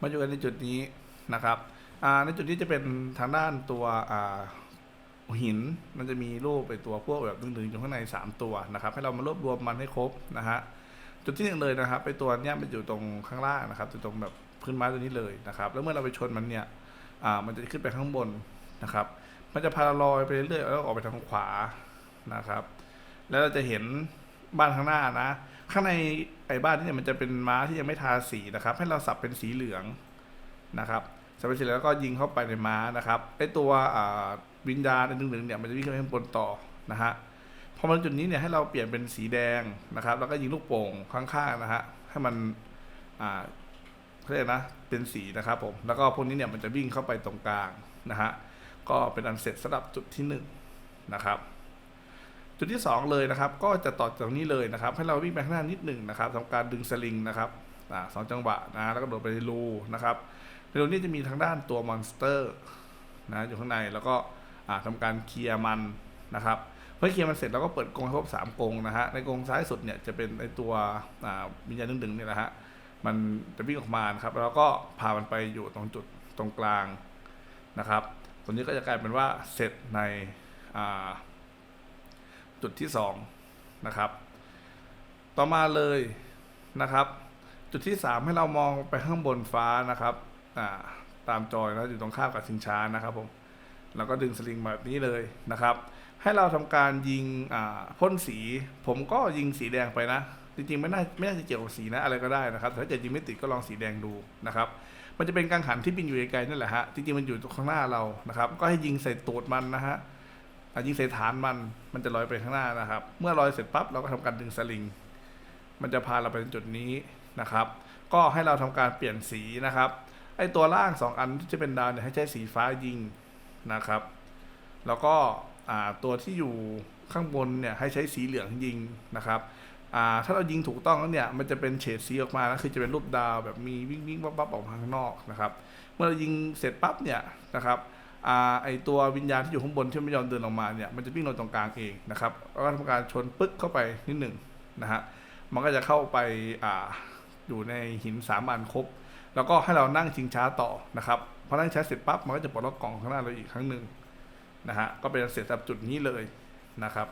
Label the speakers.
Speaker 1: มาอยู่กันในจุดนี้นะครับในจุดนี้จะเป็นทางด้านตัวหินมันจะมีรูปไปตัวพวกแบบดึงๆอยู่ข้างใน 3 ตัวนะครับให้เรามารวบรวมมันให้ครบนะฮะจุดที่หนึ่งเลยนะครับไปตัวเนี้ยมันอยู่ตรงข้างล่างนะครับอยู่ตรงแบบพื้นไม้ตัวนี้เลยนะครับ แล้วเมื่อเราไปชนมันเนี่ยอ่ามันจะขึ้นไปข้างบนนะครับ มันจะพาเราลอยไปเรื่อยๆแล้วออกไปทางขวานะครับ แล้วเราจะเห็น บ้านข้างหน้านะ ข้างในไอ้บ้านนี่เนี่ยมันจะเป็นม้าที่ยังไม่ทาสีนะครับ ให้เราสับเป็นสีเหลืองนะครับสับเป็นสีเหลืองแล้วก็ยิงเข้าไปในม้านะครับไอ้ตัววิญญาณอันหนึ่งๆเนี่ยมันจะวิ่งขึ้นไปข้างบนต่อนะฮะพอมาจุดนี้เนี่ยให้เราเปลี่ยนเป็นสีแดงนะครับ แล้วก็ยิงลูกโป่งข้างๆนะฮะให้มันอ่าเขาเรียกนะเป็นสีนะครับผมแล้วก็พวกนี้เนี่ยมันจะวิ่งเข้าไปตรงกลางนะฮะก็เป็นอันเสร็จสำหรับจุดที่หนึ่งนะครับ จุดที่ 2 เลยนะครับ ก็จะต่อจากนี้เลยนะครับ ให้เราวิ่งไปข้างหน้านิดหนึ่งนะครับทำการดึงสลิงนะครับสองจังหวะนะแล้วก็โดดไปในรูนะครับในรูนี้จะมีทางด้านตัวมอนสเตอร์นะอยู่ข้างในแล้วก็อ่าทำการเคลียร์มันนะครับเมื่อเคลียร์มันเสร็จเราก็เปิดกรงให้ครบสามกรงนะฮะในกรงซ้ายสุดเนี่ยจะเป็นไอตัววิญญาณดึงๆเนี่ยนะฮะมันจะวิ่งออกมานะครับแล้วก็พามันไปอยู่ตรงจุดตรงกลางนะครับตรงนี้ก็จะกลายเป็นว่าเสร็จในอ่า จุดที่สองนะครับต่อมาเลยนะครับ จุดที่สามให้เรามองไปข้างบนฟ้านะครับาตามจอยนะอยู่ตรงข้ามกับชิงช้านะครับผมแล้วก็ดึงสลิงมาแบบนี้เลยนะครับ ให้เราทำการยิงพ่นสี ผมก็ยิงสีแดงไปนะ จริงๆไม่น่าไม่น่าจะเกี่ยวกับสีนะอะไรก็ได้นะครับแต่ถ้าเกิดยิงไม่ติดก็ลองสีแดงดูนะครับ มันจะเป็นกังหันที่บินอยู่ไกลๆนั่นแหละฮะจริงๆมันอยู่ตรงข้างหน้าเรานะครับ ก็ให้ยิงใส่ตูดมันนะฮะ อะยิงใส่ฐานมัน มันจะลอยไปข้างหน้านะครับ เมื่อลอยเสร็จปั๊บเราก็ทำการดึงสลิง มันจะพาเราไปจุดนี้นะครับ ก็ให้เราทำการเปลี่ยนสีนะครับ ไอตัวล่างสองอันที่จะเป็นดาวเนี่ยให้ใช้สีฟ้ายิงนะครับ แล้วก็ตัวที่อยู่ข้างบนเนี่ยให้ใช้สีเหลืองยิงนะครับถ้าเรายิงถูกต้องแล้วเนี่ยมันจะเป็นเฉดสีออกมานะคือจะเป็นรูปดาวแบบมีวิ่งวิ่งวับวับออกมาข้างนอกนะครับ เมื่อเรายิงเสร็จปั๊บเนี่ยนะครับ ไอตัววิญญาณที่อยู่ข้างบนที่ไม่ยอมเดินออกมาเนี่ยมันจะวิ่งลงตรงกลางเองนะครับแล้วก็ทำการชนปึ๊กเข้าไปนิดหนึ่งนะฮะมันก็จะเข้าไปอ่าอยู่ในหินสามอันครบ แล้วก็ให้เรานั่งชิงช้าต่อนะครับพอนั่งช้าเสร็จปั๊บมันก็จะปลดล็อกกล่องข้างหน้าเราอีกครั้งหนึ่งนะฮะก็เป็นเสร็จสำหรับจุดนี้เลยนะครับ